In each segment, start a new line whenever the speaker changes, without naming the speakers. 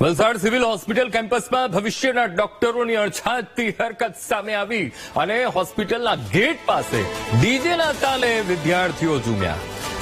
Valsad civil hospital કેમ્પસમાં ભવિષ્યના ડોક્ટરોની અણછાતી હરકત સામે આવી અને હોસ્પિટલના ગેટ પાસે ડીજેના તાલે વિદ્યાર્થીઓ ઝૂમ્યા.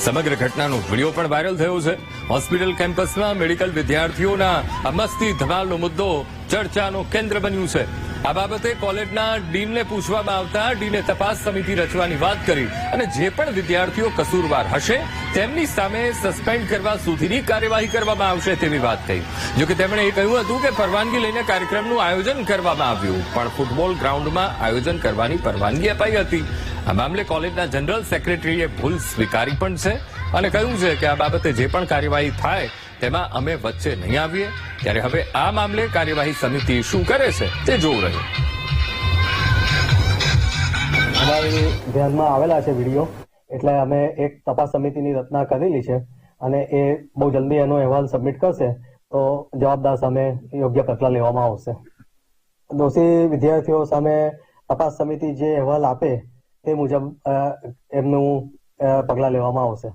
સમગ્ર ઘટનાનો વીડિયો પણ વાયરલ થયો છે. હોસ્પિટલ કેમ્પસમાં મેડિકલ વિદ્યાર્થીઓના અમસ્તી મસ્તી ધમાલનો મુદ્દો ચર્ચાનું કેન્દ્ર બન્યું છે. આ બાબતે કોલેજના ડીનને પૂછવામાં આવતા ડીને તપાસ સમિતિ રચવાની વાત કરી અને જે પણ વિદ્યાર્થીઓ કસૂરવાર હશે, તેમની સામે સસ્પેન્ડ કરવા સુધીની કાર્યવાહી કરવામાં આવશે તેવી વાત થઈ. જોકે તેમણે એ કહ્યું હતું કે પરવાનગી લઈને કાર્યક્રમનું આયોજન કરવામાં આવ્યું, પણ ફૂટબોલ ગ્રાઉન્ડમાં આયોજન કરવાની પરવાનગી અપાઈ હતી. આ મામલે કોલેજના જનરલ સેક્રેટરીએ ભૂલ સ્વીકારી પણ છે અને કહ્યું છે કે આ બાબતે જે પણ કાર્યવાહી થાય તેમાં અમે વચ્ચે નહીં આવીએ. ત્યારે હવે આ મામલે કાર્યવાહી સમિતિ શું કરે છે તે જોવું રહ્યું.
અમારી ધ્યાનમાં આવેલા છે વીડિયો. એટલે અમે એક તપાસ સમિતિની રચના કરેલી છે અને એ બહુ જલ્દી એનો અહેવાલ સબમિટ કરશે તો જવાબદાર સામે યોગ્ય પગલાં લેવામાં આવશે. દોષી વિદ્યાર્થીઓ સામે તપાસ સમિતિ જે અહેવાલ આપે તે મુજબ એમનું પગલાં લેવામાં આવશે.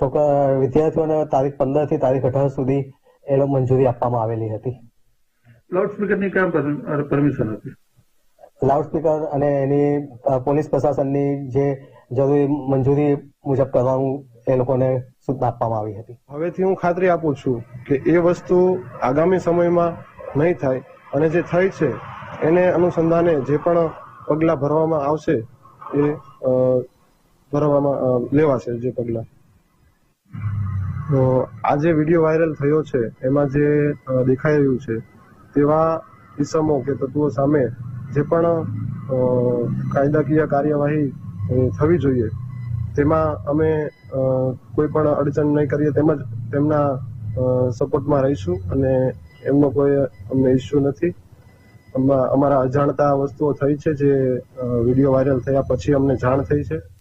છોકરા વિદ્યાર્થીઓને તારીખ પંદરથી તારીખ અઢાર સુધી એ મંજૂરી આપવામાં આવેલી હતી.
લાઉડ સ્પીકરની કેમ પરમિશન હતી?
લાઉડસ્પીકર અને એની પોલીસ પ્રશાસનની જે જરૂરી મંજૂરી મુજબ કરવાનું એ લોકોને સૂચના આપવામાં આવી હતી.
હવેથી હું ખાતરી આપું છું કે એ વસ્તુ આગામી સમયમાં નહીં થાય અને જે થઈ છે એને અનુસંધાને જે પણ પગલાં ભરવામાં આવશે એ ભરવામાં લેવાશે જે પગલાં. આ જે વીડિયો વાયરલ થયો છે, એમાં જે દેખાઈ રહ્યું છે, તેવા ઇસમો કે તત્વો સામે જે પણ કાયદાકીય કાર્યવાહી થવી જોઈએ, તેમાં અમે કોઈ પણ અડચણ નહીં કરીએ, તેમજ તેમના સપોર્ટમાં રહીશું અને એમનો કોઈ અમને ઇસ્યુ નથી. અમા- અમારા અજાણતા વસ્તુઓ થઈ છે જે વીડિયો વાયરલ થયા પછી અમને જાણ થઈ છે.